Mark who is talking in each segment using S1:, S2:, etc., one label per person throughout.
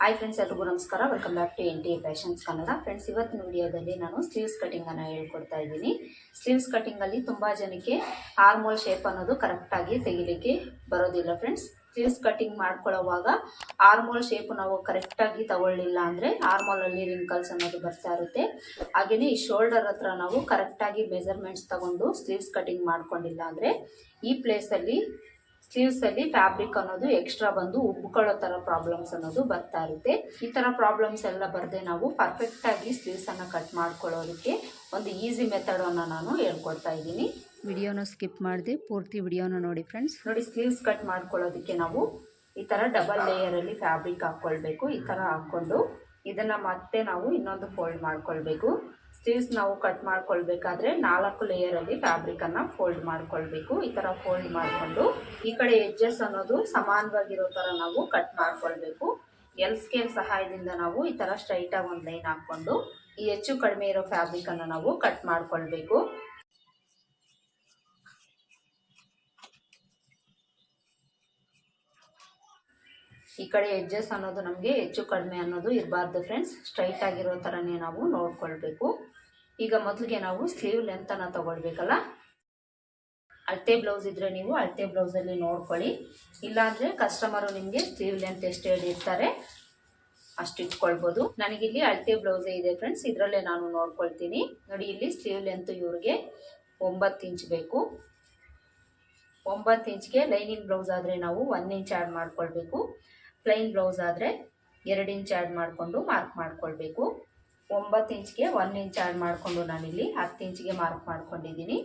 S1: Hi friends ಎಲ್ರಿಗೂ ನಮಸ್ಕಾರ. Welcome back to N T fashions Kannada friends ಇವತ್ತಿನ ವಿಡಿಯೋದಲ್ಲಿ ನಾನು ಸ್ಲೀವ್ಸ್ ಕಟಿಂಗನ್ನು ಹೇಳ್ಕೊಡ್ತಾ ಇದ್ದೀನಿ. ಸ್ಲೀವ್ಸ್ ಕಟಿಂಗಲ್ಲಿ ತುಂಬ ಜನಕ್ಕೆ ಆರ್ಮೋಲ್ ಶೇಪ್ ಅನ್ನೋದು ಕರೆಕ್ಟಾಗಿ ತೆಗಿಲಿಕ್ಕೆ ಬರೋದಿಲ್ಲ ಫ್ರೆಂಡ್ಸ್ ಸ್ಲೀವ್ಸ್ ಕಟಿಂಗ್ ಮಾಡ್ಕೊಳ್ಳೋವಾಗ ಆರ್ಮೋಲ್ ಶೇಪ್ ನಾವು ಕರೆಕ್ಟಾಗಿ ತಗೊಳ್ಳಿಲ್ಲ ಅಂದರೆ ಆರ್ಮೋಲಲ್ಲಿ ರಿಂಕಲ್ಸ್ ಅನ್ನೋದು ಬರ್ತಾ ಇರುತ್ತೆ. ಹಾಗೆಯೇ ಈ ಶೋಲ್ಡರ್ ಹತ್ರ ನಾವು ಕರೆಕ್ಟಾಗಿ ಮೆಜರ್ಮೆಂಟ್ಸ್ ತಗೊಂಡು ಸ್ಲೀವ್ಸ್ ಕಟಿಂಗ್ ಮಾಡ್ಕೊಂಡಿಲ್ಲ ಅಂದರೆ ಈ ಪ್ಲೇಸಲ್ಲಿ ಸ್ಲೀವ್ಸ್ ಅಲ್ಲಿ ಫ್ಯಾಬ್ರಿಕ್ ಅನ್ನೋದು ಎಕ್ಸ್ಟ್ರಾ ಬಂದು ಉಬ್ಕೊಳ್ಳೋ ತರ ಪ್ರಾಬ್ಲಮ್ಸ್ ಅನ್ನೋದು ಬರ್ತಾ ಇರುತ್ತೆ. ಈ ತರ ಪ್ರಾಬ್ಲಮ್ಸ್ ಎಲ್ಲ ಬರದೆ ನಾವು ಪರ್ಫೆಕ್ಟ್ ಆಗಿ ಸ್ಲೀವ್ಸ್ ಅನ್ನ ಕಟ್ ಮಾಡ್ಕೊಳ್ಳೋದಕ್ಕೆ ಒಂದು ಈಸಿ ಮೆಥಡ್ ಅನ್ನ ನಾನು ಹೇಳ್ಕೊಡ್ತಾ ಇದ್ದೀನಿ.
S2: ವಿಡಿಯೋನ ಸ್ಕಿಪ್ ಮಾಡಿದೆ ಪೂರ್ತಿ ವಿಡಿಯೋನ ನೋಡಿ ಫ್ರೆಂಡ್ಸ್
S1: ನೋಡಿ ಸ್ಲೀವ್ಸ್ ಕಟ್ ಮಾಡ್ಕೊಳ್ಳೋದಕ್ಕೆ ನಾವು ಈ ತರ ಡಬಲ್ ಲೇಯರ್ ಅಲ್ಲಿ ಫ್ಯಾಬ್ರಿಕ್ ಹಾಕೊಳ್ಬೇಕು ಈ ತರ ಹಾಕೊಂಡು ಇದನ್ನ ಮತ್ತೆ ನಾವು ಇನ್ನೊಂದು ಫೋಲ್ಡ್ ಮಾಡ್ಕೊಳ್ಬೇಕು. ಸ್ಲೀವ್ಸ್ ನಾವು ಕಟ್ ಮಾಡ್ಕೊಳ್ಬೇಕಾದ್ರೆ ನಾಲ್ಕು ಲೇಯರ್ ಅಲ್ಲಿ ಫ್ಯಾಬ್ರಿಕ್ ಅನ್ನ ಫೋಲ್ಡ್ ಮಾಡ್ಕೊಳ್ಬೇಕು. ಈ ತರ ಫೋಲ್ಡ್ ಮಾಡ್ಕೊಂಡು ಈ ಕಡೆ ಎಜ್ಜಸ್ ಅನ್ನೋದು ಸಮಾನವಾಗಿರೋ ತರ ನಾವು ಕಟ್ ಮಾಡ್ಕೊಳ್ಬೇಕು. ಎಲ್ ಸ್ಕೇಲ್ ಸಹಾಯದಿಂದ ನಾವು ಈ ತರ ಸ್ಟ್ರೈಟ್ ಆಗಿ ಒಂದು ಲೈನ್ ಹಾಕೊಂಡು ಈ ಹೆಚ್ಚು ಕಡಿಮೆ ಇರೋ ಫ್ಯಾಬ್ರಿಕ್ ಅನ್ನ ನಾವು ಕಟ್ ಮಾಡ್ಕೊಳ್ಬೇಕು. ಈ ಕಡೆ ಎಡ್ಜಸ್ ಅನ್ನೋದು ನಮಗೆ ಹೆಚ್ಚು ಕಡಿಮೆ ಅನ್ನೋದು ಇರಬಾರ್ದು ಫ್ರೆಂಡ್ಸ್ ಸ್ಟ್ರೈಟ್ ಆಗಿರೋ ಥರನೇ ನಾವು ನೋಡ್ಕೊಳ್ಬೇಕು. ಈಗ ಮೊದಲಿಗೆ ನಾವು ಸ್ಲೀವ್ ಲೆಂತನ್ನು ತಗೊಳ್ಬೇಕಲ್ಲ? ಅಳತೆ ಬ್ಲೌಸ್ ಇದ್ದರೆ ನೀವು ಅಳತೆ ಬ್ಲೌಸಲ್ಲಿ ನೋಡ್ಕೊಳ್ಳಿ. ಇಲ್ಲಾಂದರೆ ಕಸ್ಟಮರು ನಿಮಗೆ ಸ್ಲೀವ್ ಲೆಂತ್ ಎಷ್ಟು ಹೇಳಿರ್ತಾರೆ ಅಷ್ಟು ಇಟ್ಕೊಳ್ಬೋದು. ನನಗಿಲ್ಲಿ ಅಳತೆ ಬ್ಲೌಸೇ ಇದೆ ಫ್ರೆಂಡ್ಸ್ ಇದರಲ್ಲೇ ನಾನು ನೋಡ್ಕೊಳ್ತೀನಿ. ನೋಡಿ, ಇಲ್ಲಿ ಸ್ಲೀವ್ ಲೆಂತ್ ಇವ್ರಿಗೆ ಒಂಬತ್ತು ಇಂಚ್ ಬೇಕು. ಒಂಬತ್ತು ಇಂಚ್ಗೆ ಲೈನಿಂಗ್ ಬ್ಲೌಸ್ ಆದರೆ ನಾವು ಒನ್ ಇಂಚ್ ಆ್ಯಡ್ ಮಾಡ್ಕೊಳ್ಬೇಕು. ಪ್ಲೈನ್ ಬ್ಲೌಸ್ ಆದರೆ ಎರಡು ಇಂಚ್ ಆ್ಯಡ್ ಮಾಡಿಕೊಂಡು ಮಾರ್ಕ್ ಮಾಡ್ಕೊಳ್ಬೇಕು. ಒಂಬತ್ತು ಇಂಚ್ಗೆ ಒನ್ ಇಂಚ್ ಆ್ಯಡ್ ಮಾಡಿಕೊಂಡು ನಾನಿಲ್ಲಿ ಹತ್ತು ಇಂಚ್ಗೆ ಮಾರ್ಕ್ ಮಾಡ್ಕೊಂಡಿದ್ದೀನಿ.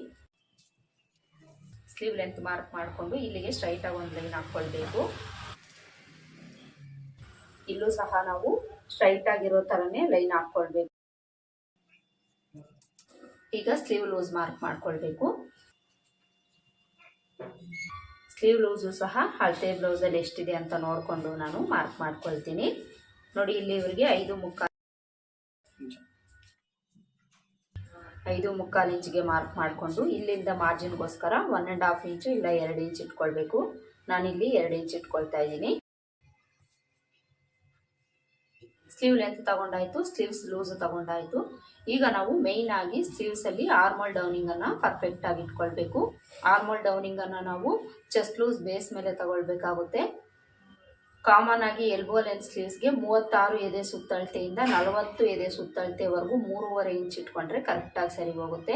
S1: ಸ್ಲೀವ್ ಲೆಂತ್ ಮಾರ್ಕ್ ಮಾಡಿಕೊಂಡು ಇಲ್ಲಿಗೆ ಸ್ಟ್ರೈಟಾಗಿ ಒಂದು ಲೈನ್ ಹಾಕ್ಕೊಳ್ಬೇಕು ಇಲ್ಲೂ ಸಹ ನಾವು ಸ್ಟ್ರೈಟ್ ಆಗಿರೋ ಥರನೇ ಲೈನ್ ಹಾಕ್ಕೊಳ್ಬೇಕು ಈಗ ಸ್ಲೀವ್ ಲೂಸ್ ಮಾರ್ಕ್ ಮಾಡ್ಕೊಳ್ಬೇಕು. ಸ್ಲೀವ್ ಲೂಸು ಸಹ ಅಳತೆ ಬ್ಲೌಸಲ್ಲಿ ಎಷ್ಟಿದೆ ಅಂತ ನೋಡಿಕೊಂಡು ನಾನು ಮಾರ್ಕ್ ಮಾಡ್ಕೊಳ್ತೀನಿ. ನೋಡಿ ಇಲ್ಲಿ ಇವರಿಗೆ ಐದು ಮುಕ್ಕಾಲು ಐದು ಮುಕ್ಕಾಲು ಇಂಚಿಗೆ ಮಾರ್ಕ್ ಮಾಡಿಕೊಂಡು ಇಲ್ಲಿಂದ ಮಾರ್ಜಿನ್ಗೋಸ್ಕರ ಒನ್ ಆ್ಯಂಡ್ ಹಾಫ್ ಇಂಚು ಇಲ್ಲ ಎರಡು ಇಂಚ್ ಇಟ್ಕೊಳ್ಬೇಕು. ನಾನಿಲ್ಲಿ ಎರಡು ಇಂಚ್ ಇಟ್ಕೊಳ್ತಾ ಇದ್ದೀನಿ. ಸ್ಲೀವ್ ಲೆಂತ್ ತಗೊಂಡಾಯ್ತು ಸ್ಲೀವ್ಸ್ ಲೂಸ್ ತಗೊಂಡಾಯ್ತು. ಈಗ ನಾವು ಮೇಯ್ನ್ ಆಗಿ ಸ್ಲೀವ್ಸ್ ಅಲ್ಲಿ ಆರ್ಮಲ್ ಡೌನಿಂಗ್ ಅನ್ನ ಪರ್ಫೆಕ್ಟ್ ಆಗಿ ಇಟ್ಕೊಳ್ಬೇಕು. ಆರ್ಮಲ್ ಡೌನಿಂಗ್ ಅನ್ನ ನಾವು ಚೆಸ್ಟ್ ಲೂಸ್ ಬೇಸ್ ಮೇಲೆ ತಗೊಳ್ಬೇಕಾಗುತ್ತೆ. ಕಾಮನ್ ಆಗಿ ಎಲ್ಬೋ ಲೆಂತ್ ಸ್ಲೀವ್ಸ್ಗೆ ಮೂವತ್ತಾರು ಎದೆ ಸುತ್ತಳತೆಯಿಂದ ನಲವತ್ತು ಎದೆ ಸುತ್ತಳತೆವರೆಗೂ ಮೂರುವರೆ ಇಂಚ್ ಇಟ್ಕೊಂಡ್ರೆ ಕರೆಕ್ಟಾಗಿ ಸರಿ ಹೋಗುತ್ತೆ.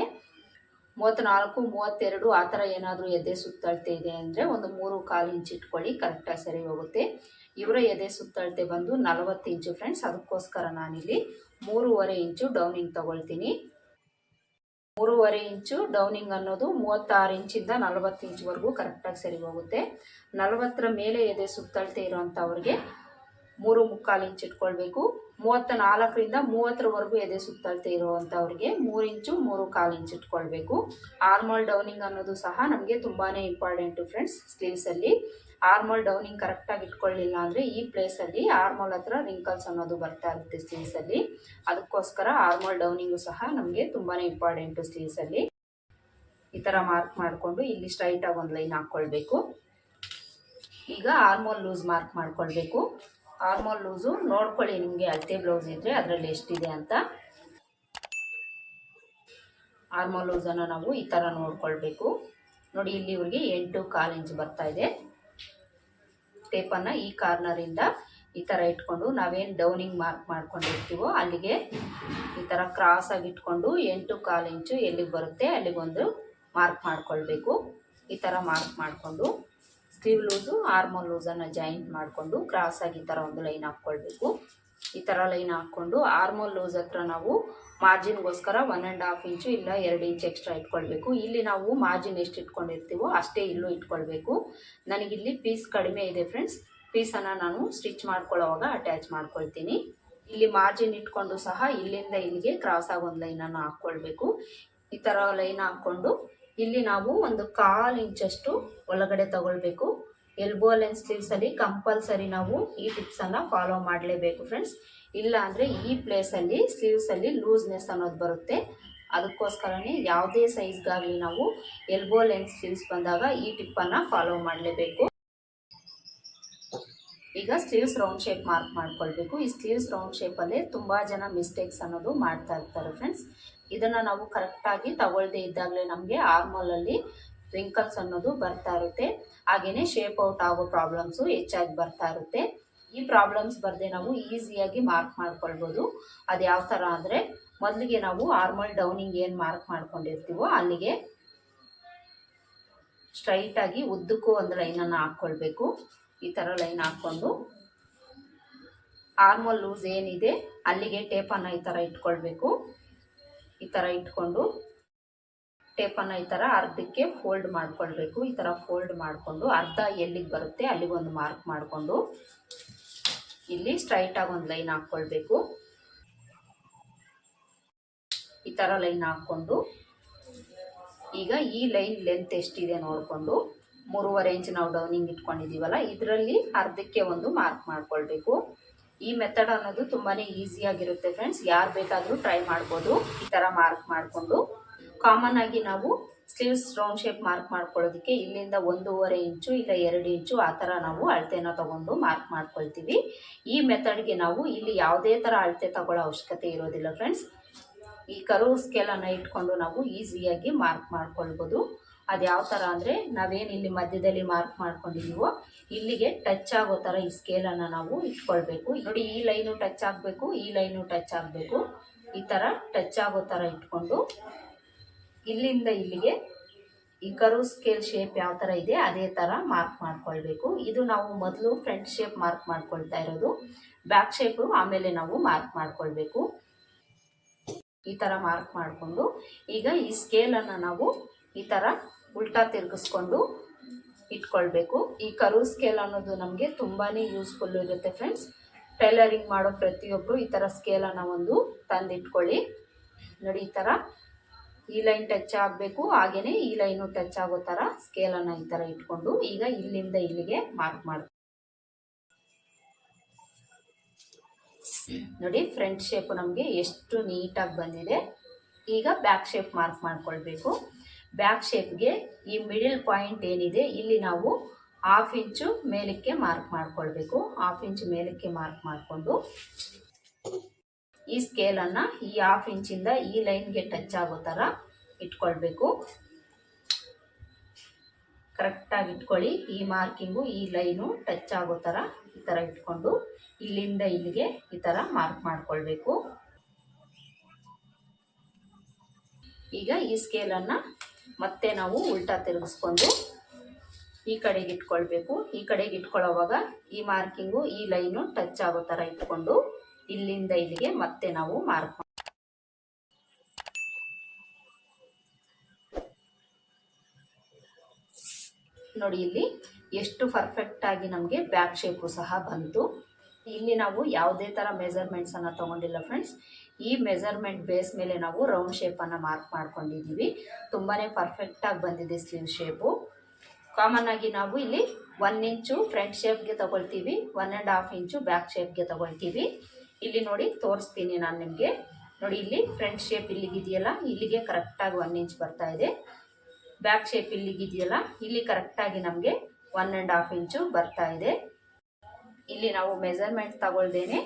S1: ಮೂವತ್ತ್ನಾಲ್ಕು ಮೂವತ್ತೆರಡು ಆ ಥರ ಏನಾದರೂ ಎದೆ ಸುತ್ತಳತೆ ಇದೆ ಅಂದರೆ ಒಂದು ಮೂರು ಕಾಲು ಇಂಚ್ ಇಟ್ಕೊಳ್ಳಿ ಕರೆಕ್ಟಾಗಿ ಸರಿ ಹೋಗುತ್ತೆ. ಇವರ ಎದೆ ಸುತ್ತಳತೆ ಬಂದು ನಲವತ್ತು ಇಂಚು ಫ್ರೆಂಡ್ಸ್ ಅದಕ್ಕೋಸ್ಕರ ನಾನಿಲ್ಲಿ ಮೂರುವರೆ ಇಂಚು ಡೌನಿಂಗ್ ತಗೊಳ್ತೀನಿ. ಮೂರುವರೆ ಇಂಚು ಡೌನಿಂಗ್ ಅನ್ನೋದು ಮೂವತ್ತಾರು ಇಂಚಿಂದ ನಲವತ್ತು ಇಂಚ್ವರೆಗೂ ಕರೆಕ್ಟಾಗಿ ಸರಿ ಹೋಗುತ್ತೆ. ನಲವತ್ತರ ಮೇಲೆ ಎದೆ ಸುತ್ತಳತೆ ಇರೋವಂಥವ್ರಿಗೆ ಮೂರು ಮುಕ್ಕಾಲು ಇಂಚ್ ಇಟ್ಕೊಳ್ಬೇಕು. ಮೂವತ್ತ ನಾಲ್ಕರಿಂದ ಮೂವತ್ತರವರೆಗೂ ಎದೆ ಸುತ್ತಳತೆ ಇರುವಂಥವ್ರಿಗೆ ಮೂರು ಇಂಚು ಮೂರು ಕಾಲು ಇಂಚ್ ಇಟ್ಕೊಳ್ಬೇಕು. ಆರ್ಮಲ್ ಡೌನಿಂಗ್ ಅನ್ನೋದು ಸಹ ನಮಗೆ ತುಂಬಾ ಇಂಪಾರ್ಟೆಂಟು ಫ್ರೆಂಡ್ಸ್ ಸ್ಲೀವ್ಸಲ್ಲಿ ಆರ್ಮಲ್ ಡೌನಿಂಗ್ ಕರೆಕ್ಟಾಗಿ ಇಟ್ಕೊಳ್ಳಿಲ್ಲ ಅಂದರೆ ಈ ಪ್ಲೇಸಲ್ಲಿ ಆರ್ಮಲ್ ಹತ್ರ ರಿಂಕಲ್ಸ್ ಅನ್ನೋದು ಬರ್ತಾ ಇರುತ್ತೆ ಸ್ಲೀವ್ಸಲ್ಲಿ ಅದಕ್ಕೋಸ್ಕರ ಆರ್ಮಲ್ ಡೌನಿಂಗು ಸಹ ನಮಗೆ ತುಂಬಾ ಇಂಪಾರ್ಟೆಂಟು ಸ್ಲೀವ್ಸಲ್ಲಿ ಈ ಥರ ಮಾರ್ಕ್ ಮಾಡಿಕೊಂಡು ಇಲ್ಲಿ ಸ್ಟ್ರೈಟಾಗಿ ಒಂದು ಲೈನ್ ಹಾಕ್ಕೊಳ್ಬೇಕು. ಈಗ ಆರ್ಮೋಲ್ ಲೂಸ್ ಮಾರ್ಕ್ ಮಾಡ್ಕೊಳ್ಬೇಕು. ಆರ್ಮೋಲ್ ಲೂಸು ನೋಡ್ಕೊಳ್ಳಿ ನಿಮಗೆ ಅಳತೆ ಬ್ಲೌಸ್ ಇದ್ದರೆ ಅದರಲ್ಲಿ ಎಷ್ಟಿದೆ ಅಂತ. ಆರ್ಮೋಲ್ ಲೂಸನ್ನು ನಾವು ಈ ಥರ ನೋಡ್ಕೊಳ್ಬೇಕು. ನೋಡಿ ಇಲ್ಲಿ ಇವ್ರಿಗೆ ಎಂಟು ಕಾಲು ಇಂಚ್ ಬರ್ತಾ ಇದೆ. ಟೇಪನ್ನು ಈ ಕಾರ್ನರಿಂದ ಈ ಥರ ಇಟ್ಕೊಂಡು ನಾವೇನು ಡೌನಿಂಗ್ ಮಾರ್ಕ್ ಮಾಡ್ಕೊಂಡಿರ್ತೀವೋ ಅಲ್ಲಿಗೆ ಈ ಥರ ಕ್ರಾಸಾಗಿ ಇಟ್ಕೊಂಡು ಎಂಟು ಕಾಲು ಇಂಚು ಎಲ್ಲಿಗೆ ಬರುತ್ತೆ ಅಲ್ಲಿಗೊಂದು ಮಾರ್ಕ್ ಮಾಡ್ಕೊಳ್ಬೇಕು. ಈ ಥರ ಮಾರ್ಕ್ ಮಾಡಿಕೊಂಡು ಸ್ಲೀವ್ ಲೂಸು ಆರ್ಮೋ ಲೂಸನ್ನು ಜಾಯಿಂಟ್ ಮಾಡಿಕೊಂಡು ಕ್ರಾಸಾಗಿ ಈ ಥರ ಒಂದು ಲೈನ್ ಹಾಕ್ಕೊಳ್ಬೇಕು. ಈ ಥರ ಲೈನ್ ಹಾಕ್ಕೊಂಡು ಆರ್ಮೋಲ್ ಲೂಸ್ ಹತ್ರ ನಾವು ಮಾರ್ಜಿನ್ಗೋಸ್ಕರ ಒನ್ ಆ್ಯಂಡ್ ಹಾಫ್ ಇಂಚು ಇಲ್ಲ ಎರಡು ಇಂಚ್ ಎಕ್ಸ್ಟ್ರಾ ಇಟ್ಕೊಳ್ಬೇಕು. ಇಲ್ಲಿ ನಾವು ಮಾರ್ಜಿನ್ ಎಷ್ಟು ಇಟ್ಕೊಂಡಿರ್ತೀವೋ ಅಷ್ಟೇ ಇಲ್ಲೂ ಇಟ್ಕೊಳ್ಬೇಕು. ನನಗಿಲ್ಲಿ ಪೀಸ್ ಕಡಿಮೆ ಇದೆ ಫ್ರೆಂಡ್ಸ್ ಪೀಸನ್ನು ನಾನು ಸ್ಟಿಚ್ ಮಾಡ್ಕೊಳ್ಳೋವಾಗ ಅಟ್ಯಾಚ್ ಮಾಡ್ಕೊಳ್ತೀನಿ. ಇಲ್ಲಿ ಮಾರ್ಜಿನ್ ಇಟ್ಕೊಂಡು ಸಹ ಇಲ್ಲಿಂದ ಇಲ್ಲಿಗೆ ಕ್ರಾಸ್ ಆಗೋ ಒಂದು ಲೈನನ್ನು ಹಾಕ್ಕೊಳ್ಬೇಕು ಈ ಥರ ಲೈನ್ ಹಾಕ್ಕೊಂಡು ಇಲ್ಲಿ ನಾವು ಒಂದು ಕಾಲು ಇಂಚಷ್ಟು ಒಳಗಡೆ ತಗೊಳ್ಬೇಕು. ಎಲ್ಬೋ ಲೆನ್ಸ್ ಸ್ಲೀವ್ಸಲ್ಲಿ ಕಂಪಲ್ಸರಿ ನಾವು ಈ ಟಿಪ್ಸನ್ನು ಫಾಲೋ ಮಾಡಲೇಬೇಕು ಫ್ರೆಂಡ್ಸ್ ಇಲ್ಲ ಅಂದರೆ ಈ ಪ್ಲೇಸಲ್ಲಿ ಸ್ಲೀವ್ಸಲ್ಲಿ ಲೂಸ್ನೆಸ್ ಅನ್ನೋದು ಬರುತ್ತೆ. ಅದಕ್ಕೋಸ್ಕರನೇ ಯಾವುದೇ ಸೈಜ್ಗಾಗಲಿ ನಾವು ಎಲ್ಬೋ ಲೆನ್ಸ್ ಸ್ಲೀವ್ಸ್ ಬಂದಾಗ ಈ ಟಿಪ್ಪನ್ನು ಫಾಲೋ ಮಾಡಲೇಬೇಕು. ಈಗ ಸ್ಲೀವ್ಸ್ ರೌಂಡ್ ಶೇಪ್ ಮಾರ್ಕ್ ಮಾಡ್ಕೊಳ್ಬೇಕು. ಈ ಸ್ಲೀವ್ಸ್ ರೌಂಡ್ ಶೇಪಲ್ಲೇ ತುಂಬ ಜನ ಮಿಸ್ಟೇಕ್ಸ್ ಅನ್ನೋದು ಮಾಡ್ತಾ ಇರ್ತಾರೆ ಫ್ರೆಂಡ್ಸ್ ಇದನ್ನು ನಾವು ಕರೆಕ್ಟಾಗಿ ತಗೊಳ್ದೇ ಇದ್ದಾಗಲೇ ನಮಗೆ ಆರ್ಮೋಲಲ್ಲಿ ರಿಂಕಲ್ಸ್ ಅನ್ನೋದು ಬರ್ತಾ ಇರುತ್ತೆ. ಹಾಗೆಯೇ ಶೇಪ್ ಔಟ್ ಆಗೋ ಪ್ರಾಬ್ಲಮ್ಸು ಹೆಚ್ಚಾಗಿ ಬರ್ತಾ ಇರುತ್ತೆ. ಈ ಪ್ರಾಬ್ಲಮ್ಸ್ ಬರದೆ ನಾವು ಈಸಿಯಾಗಿ ಮಾರ್ಕ್ ಮಾಡ್ಕೊಳ್ಬೋದು. ಅದು ಯಾವ ಥರ ಅಂದರೆ, ಮೊದಲಿಗೆ ನಾವು ಆರ್ಮಲ್ ಡೌನಿಂಗ್ ಏನು ಮಾರ್ಕ್ ಮಾಡ್ಕೊಂಡಿರ್ತೀವೋ ಅಲ್ಲಿಗೆ ಸ್ಟ್ರೈಟಾಗಿ ಉದ್ದಕ್ಕೂ ಒಂದು ಲೈನನ್ನು ಹಾಕ್ಕೊಳ್ಬೇಕು ಈ ಥರ ಲೈನ್ ಹಾಕ್ಕೊಂಡು ಆರ್ಮಲ್ ಲೂಸ್ ಏನಿದೆ ಅಲ್ಲಿಗೆ ಟೇಪನ್ನು ಈ ಥರ ಇಟ್ಕೊಳ್ಬೇಕು. ಈ ಥರ ಇಟ್ಕೊಂಡು ಟೇಪನ್ನು ಈ ಥರ ಅರ್ಧಕ್ಕೆ ಫೋಲ್ಡ್ ಮಾಡ್ಕೊಳ್ಬೇಕು. ಈ ಥರ ಫೋಲ್ಡ್ ಮಾಡಿಕೊಂಡು ಅರ್ಧ ಎಲ್ಲಿಗೆ ಬರುತ್ತೆ ಅಲ್ಲಿಗೊಂದು ಮಾರ್ಕ್ ಮಾಡಿಕೊಂಡು ಇಲ್ಲಿ ಸ್ಟ್ರೈಟಾಗಿ ಒಂದು ಲೈನ್ ಹಾಕ್ಕೊಳ್ಬೇಕು. ಈ ಥರ ಲೈನ್ ಹಾಕ್ಕೊಂಡು ಈಗ ಈ ಲೈನ್ ಲೆಂತ್ ಎಷ್ಟಿದೆ ನೋಡಿಕೊಂಡು ಮೂರುವರೆ ಇಂಚ್ ನಾವು ಡೌನಿಂಗ್ ಇಟ್ಕೊಂಡಿದ್ದೀವಲ್ಲ ಇದರಲ್ಲಿ ಅರ್ಧಕ್ಕೆ ಒಂದು ಮಾರ್ಕ್ ಮಾಡ್ಕೊಳ್ಬೇಕು. ಈ ಮೆಥಡ್ ಅನ್ನೋದು ತುಂಬಾ ಈಸಿಯಾಗಿರುತ್ತೆ ಫ್ರೆಂಡ್ಸ್ ಯಾರು ಬೇಕಾದರೂ ಟ್ರೈ ಮಾಡ್ಬೋದು. ಈ ಥರ ಮಾರ್ಕ್ ಮಾಡಿಕೊಂಡು ಕಾಮನ್ ಆಗಿ ನಾವು ಸ್ಲೀವ್ಸ್ ರೌಂಡ್ ಶೇಪ್ ಮಾರ್ಕ್ ಮಾಡ್ಕೊಳ್ಳೋದಕ್ಕೆ ಇಲ್ಲಿಂದ ಒಂದೂವರೆ ಇಂಚು ಇಲ್ಲ ಎರಡು ಇಂಚು ಆ ಥರ ನಾವು ಅಳತೆನ ತಗೊಂಡು ಮಾರ್ಕ್ ಮಾಡ್ಕೊಳ್ತೀವಿ. ಈ ಮೆಥಡ್ಗೆ ನಾವು ಇಲ್ಲಿ ಯಾವುದೇ ಥರ ಅಳತೆ ತಗೊಳ್ಳೋ ಅವಶ್ಯಕತೆ ಇರೋದಿಲ್ಲ ಫ್ರೆಂಡ್ಸ್ ಈ ಕರು ಸ್ಕೇಲನ್ನು ಇಟ್ಕೊಂಡು ನಾವು ಈಸಿಯಾಗಿ ಮಾರ್ಕ್ ಮಾಡ್ಕೊಳ್ಬೋದು. ಅದು ಯಾವ ಥರ ಅಂದರೆ ನಾವೇನು ಇಲ್ಲಿ ಮಧ್ಯದಲ್ಲಿ ಮಾರ್ಕ್ ಮಾಡ್ಕೊಂಡಿದ್ದೀವೋ ಇಲ್ಲಿಗೆ ಟಚ್ ಆಗೋ ಥರ ಈ ಸ್ಕೇಲನ್ನು ನಾವು ಇಟ್ಕೊಳ್ಬೇಕು. ನೋಡಿ ಈ ಲೈನು ಟಚ್ ಆಗಬೇಕು, ಈ ಲೈನು ಟಚ್ ಆಗಬೇಕು. ಈ ಥರ ಟಚ್ ಆಗೋ ಥರ ಇಟ್ಕೊಂಡು ಇಲ್ಲಿಂದ ಇಲ್ಲಿಗೆ ಈ ಕರು ಸ್ಕೇಲ್ ಶೇಪ್ ಯಾವ ಥರ ಇದೆ, ಅದೇ ಥರ ಮಾರ್ಕ್ ಮಾಡ್ಕೊಳ್ಬೇಕು. ಇದು ನಾವು ಮೊದಲು ಫ್ರಂಟ್ ಶೇಪ್ ಮಾರ್ಕ್ ಮಾಡ್ಕೊಳ್ತಾ ಇರೋದು. ಬ್ಯಾಕ್ ಶೇಪು ಆಮೇಲೆ ನಾವು ಮಾರ್ಕ್ ಮಾಡ್ಕೊಳ್ಬೇಕು. ಈ ಥರ ಮಾರ್ಕ್ ಮಾಡಿಕೊಂಡು ಈಗ ಈ ಸ್ಕೇಲನ್ನು ನಾವು ಈ ಥರ ಉಲ್ಟಾ ತಿರುಗಿಸ್ಕೊಂಡು ಇಟ್ಕೊಳ್ಬೇಕು. ಈ ಕರು ಸ್ಕೇಲ್ ಅನ್ನೋದು ನಮಗೆ ತುಂಬಾ ಯೂಸ್ಫುಲ್ ಇರುತ್ತೆ ಫ್ರೆಂಡ್ಸ್ ಟೈಲರಿಂಗ್ ಮಾಡೋ ಪ್ರತಿಯೊಬ್ಬರು ಈ ಥರ ಸ್ಕೇಲನ್ನು ಒಂದು ತಂದಿಟ್ಕೊಳ್ಳಿ. ನೋಡಿ ಈ ಥರ ಈ ಲೈನ್ ಟಚ್ ಆಗಬೇಕು ಹಾಗೆಯೇ ಈ ಲೈನು ಟಚ್ ಆಗೋ ಥರ ಸ್ಕೇಲನ್ನು ಈ ಥರ ಇಟ್ಕೊಂಡು ಈಗ ಇಲ್ಲಿಂದ ಇಲ್ಲಿಗೆ ಮಾರ್ಕ್ ಮಾಡಿ. ನೋಡಿ ಫ್ರಂಟ್ ಶೇಪ್ ನಮಗೆ ಎಷ್ಟು ನೀಟಾಗಿ ಬಂದಿದೆ. ಈಗ ಬ್ಯಾಕ್ ಶೇಪ್ ಮಾರ್ಕ್ ಮಾಡ್ಕೊಳ್ಬೇಕು. ಬ್ಯಾಕ್ ಶೇಪ್ಗೆ ಈ ಮಿಡಿಲ್ ಪಾಯಿಂಟ್ ಏನಿದೆ, ಇಲ್ಲಿ ನಾವು ಹಾಫ್ ಇಂಚು ಮೇಲಕ್ಕೆ ಮಾರ್ಕ್ ಮಾಡ್ಕೊಳ್ಬೇಕು. ಹಾಫ್ ಇಂಚು ಮೇಲಕ್ಕೆ ಮಾರ್ಕ್ ಮಾಡಿಕೊಂಡು ಈ ಸ್ಕೇಲನ್ನು ಈ ಹಾಫ್ ಇಂಚಿಂದ ಈ ಲೈನ್ಗೆ ಟಚ್ ಆಗೋ ಥರ ಇಟ್ಕೊಳ್ಬೇಕು. ಕರೆಕ್ಟಾಗಿ ಇಟ್ಕೊಳ್ಳಿ. ಈ ಮಾರ್ಕಿಂಗು ಈ ಲೈನು ಟಚ್ ಆಗೋ ಥರ ಈ ಥರ ಇಟ್ಕೊಂಡು ಇಲ್ಲಿಂದ ಇಲ್ಲಿಗೆ ಈ ಥರ ಮಾರ್ಕ್ ಮಾಡಿಕೊಳ್ಬೇಕು. ಈಗ ಈ ಸ್ಕೇಲನ್ನು ಮತ್ತೆ ನಾವು ಉಲ್ಟಾ ತಿರುಗಿಸ್ಕೊಂಡು ಈ ಕಡೆಗೆ ಇಟ್ಕೊಳ್ಬೇಕು. ಈ ಕಡೆಗೆ ಇಟ್ಕೊಳ್ಳೋವಾಗ ಈ ಮಾರ್ಕಿಂಗು ಈ ಲೈನು ಟಚ್ ಆಗೋ ಥರ ಇಟ್ಕೊಂಡು ಇಲ್ಲಿಂದ ಇಲ್ಲಿಗೆ ಮತ್ತೆ ನಾವು ಮಾರ್ಕ್ ನೋಡಿ ಇಲ್ಲಿ ಎಷ್ಟು ಪರ್ಫೆಕ್ಟ್ ಆಗಿ ನಮಗೆ ಬ್ಯಾಕ್ ಶೇಪು ಸಹ ಬಂತು. ಇಲ್ಲಿ ನಾವು ಯಾವುದೇ ಥರ ಮೆಸರ್ಮೆಂಟ್ಸನ್ನು ತೊಗೊಂಡಿಲ್ಲ ಫ್ರೆಂಡ್ಸ್ ಈ ಮೆಸರ್ಮೆಂಟ್ ಬೇಸ್ ಮೇಲೆ ನಾವು ರೌಂಡ್ ಶೇಪನ್ನು ಮಾರ್ಕ್ ಮಾಡ್ಕೊಂಡಿದ್ದೀವಿ ತುಂಬಾ ಪರ್ಫೆಕ್ಟಾಗಿ ಬಂದಿದೆ ಸ್ಲೀವ್ ಶೇಪು ಕಾಮನ್ ಆಗಿ ನಾವು ಇಲ್ಲಿ ಒನ್ ಇಂಚು ಫ್ರಂಟ್ ಶೇಪ್ಗೆ ತಗೊಳ್ತೀವಿ one and half inch back ಶೇಪ್ಗೆ ತಗೊಳ್ತೀವಿ. ಇಲ್ಲಿ ನೋಡಿ ತೋರಿಸ್ತೀನಿ ನಾನು ನಿಮಗೆ. ನೋಡಿ ಇಲ್ಲಿ ಫ್ರಂಟ್ ಶೇಪ್ ಇಲ್ಲಿಗಿದೆಯಲ್ಲ ಇಲ್ಲಿಗೆ ಕರೆಕ್ಟಾಗಿ ಒನ್ ಇಂಚ್ ಬರ್ತಾ ಇದೆ. ಬ್ಯಾಕ್ ಶೇಪ್ ಇಲ್ಲಿಗಿದೆಯಲ್ಲ ಇಲ್ಲಿ ಕರೆಕ್ಟಾಗಿ ನಮಗೆ ಒನ್ ಆ್ಯಂಡ್ ಹಾಫ್ ಇಂಚು ಬರ್ತಾ ಇದೆ. ಇಲ್ಲಿ ನಾವು ಮೆಜರ್ಮೆಂಟ್ ತಗೊಳ್ದೇನೆ.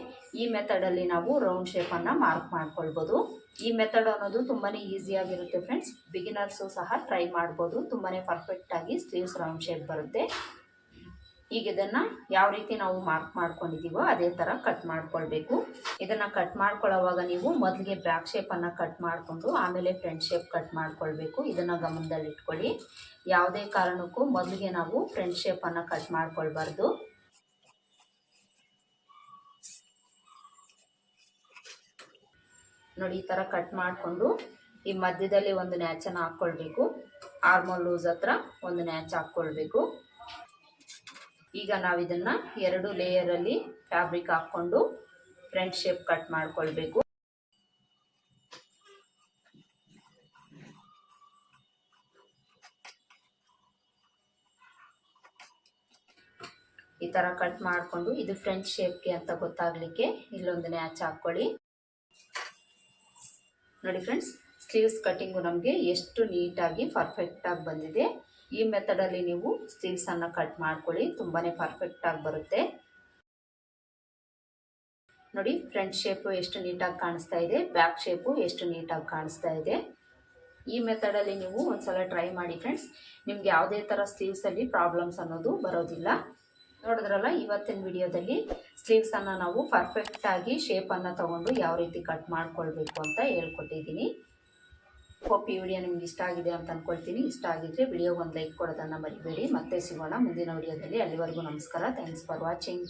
S1: ಈ ಮೆಥಡಲ್ಲಿ ನಾವು ರೌಂಡ್ ಶೇಪನ್ನು ಮಾರ್ಕ್ ಮಾಡ್ಕೊಳ್ಬೋದು. ಈ ಮೆಥಡ್ ಅನ್ನೋದು ತುಂಬಾ ಈಸಿಯಾಗಿರುತ್ತೆ ಫ್ರೆಂಡ್ಸ್ ಬಿಗಿನರ್ಸು ಸಹ ಟ್ರೈ ಮಾಡ್ಬೋದು. ತುಂಬಾ ಪರ್ಫೆಕ್ಟಾಗಿ ಸ್ಲೀವ್ಸ್ ರೌಂಡ್ ಶೇಪ್ ಬರುತ್ತೆ. ಈಗ ಇದನ್ನ ಯಾವ ರೀತಿ ನಾವು ಮಾರ್ಕ್ ಮಾಡ್ಕೊಂಡಿದ್ದೀವೋ ಅದೇ ತರ ಕಟ್ ಮಾಡ್ಕೊಳ್ಬೇಕು. ಇದನ್ನ ಕಟ್ ಮಾಡ್ಕೊಳ್ಳೋವಾಗ ನೀವು ಮೊದಲಿಗೆ ಬ್ಯಾಕ್ ಅನ್ನ ಕಟ್ ಮಾಡಿಕೊಂಡು ಆಮೇಲೆ ಫ್ರಂಟ್ ಶೇಪ್ ಕಟ್ ಮಾಡ್ಕೊಳ್ಬೇಕು. ಇದನ್ನ ಗಮನದಲ್ಲಿ ಇಟ್ಕೊಳ್ಳಿ ಯಾವುದೇ ಕಾರಣಕ್ಕೂ ಮೊದಲಿಗೆ ನಾವು ಫ್ರಂಟ್ ಅನ್ನ ಕಟ್ ಮಾಡ್ಕೊಳ್ಬಾರ್ದು. ನೋಡಿ ಈ ತರ ಕಟ್ ಮಾಡಿಕೊಂಡು ಈ ಮಧ್ಯದಲ್ಲಿ ಒಂದು ನ್ಯಾಚನ್ನು ಹಾಕ್ಕೊಳ್ಬೇಕು. ಆರ್ಮೋಲ್ ಲೂಸ್ ಹತ್ರ ಒಂದು ನ್ಯಾಚ್ ಹಾಕ್ಕೊಳ್ಬೇಕು. ಈಗ ನಾವು ಇದನ್ನು ಎರಡು ಲೇಯರಲ್ಲಿ ಫ್ಯಾಬ್ರಿಕ್ ಹಾಕ್ಕೊಂಡು ಫ್ರಂಟ್ ಶೇಪ್ ಕಟ್ ಮಾಡ್ಕೊಳ್ಬೇಕು. ಈ ಥರ ಕಟ್ ಮಾಡಿಕೊಂಡು ಇದು ಫ್ರಂಟ್ ಶೇಪ್ಗೆ ಅಂತ ಗೊತ್ತಾಗಲಿಕ್ಕೆ ಇಲ್ಲೊಂದು ನ್ಯಾಚ್ ಹಾಕ್ಕೊಳ್ಳಿ. ನೋಡಿ ಫ್ರೆಂಡ್ಸ್ ಸ್ಲೀವ್ಸ್ ಕಟ್ಟಿಂಗು ನಮಗೆ ಎಷ್ಟು ನೀಟಾಗಿ ಪರ್ಫೆಕ್ಟಾಗಿ ಬಂದಿದೆ. ಈ ಮೆಥಡಲ್ಲಿ ನೀವು ಸ್ಲೀವ್ಸನ್ನು ಕಟ್ ಮಾಡ್ಕೊಳ್ಳಿ ತುಂಬಾ ಪರ್ಫೆಕ್ಟಾಗಿ ಬರುತ್ತೆ. ನೋಡಿ ಫ್ರಂಟ್ ಶೇಪು ಎಷ್ಟು ನೀಟಾಗಿ ಕಾಣಿಸ್ತಾ ಇದೆ ಬ್ಯಾಕ್ ಶೇಪು ಎಷ್ಟು ನೀಟಾಗಿ ಕಾಣಿಸ್ತಾ ಇದೆ. ಈ ಮೆಥಡಲ್ಲಿ ನೀವು ಒಂದ್ಸಲ ಟ್ರೈ ಮಾಡಿ ಫ್ರೆಂಡ್ಸ್ ನಿಮ್ಗೆ ಯಾವುದೇ ಥರ ಸ್ಲೀವ್ಸಲ್ಲಿ ಪ್ರಾಬ್ಲಮ್ಸ್ ಅನ್ನೋದು ಬರೋದಿಲ್ಲ. ನೋಡಿದ್ರಲ್ಲ, ಇವತ್ತಿನ ವಿಡಿಯೋದಲ್ಲಿ ಸ್ಲೀವ್ಸನ್ನು ನಾವು ಪರ್ಫೆಕ್ಟಾಗಿ ಶೇಪನ್ನು ತಗೊಂಡು ಯಾವ ರೀತಿ ಕಟ್ ಮಾಡ್ಕೊಳ್ಬೇಕು ಅಂತ ಹೇಳ್ಕೊಟ್ಟಿದ್ದೀನಿ. ಹೋಪ್ ಈ ವಿಡಿಯೋ ನಿಮ್ಗೆ ಇಷ್ಟ ಆಗಿದೆ ಅಂತ ಅಂದ್ಕೊಳ್ತೀನಿ ಇಷ್ಟ ಆಗಿದ್ರೆ ವಿಡಿಯೋಗೆ ಒಂದು ಲೈಕ್ ಕೊಡೋದನ್ನು ಮರಿಬೇಡಿ. ಮತ್ತೆ ಸಿಗೋಣ ಮುಂದಿನ ವಿಡಿಯೋದಲ್ಲಿ ಅಲ್ಲಿವರೆಗೂ ನಮಸ್ಕಾರ. Thanks for watching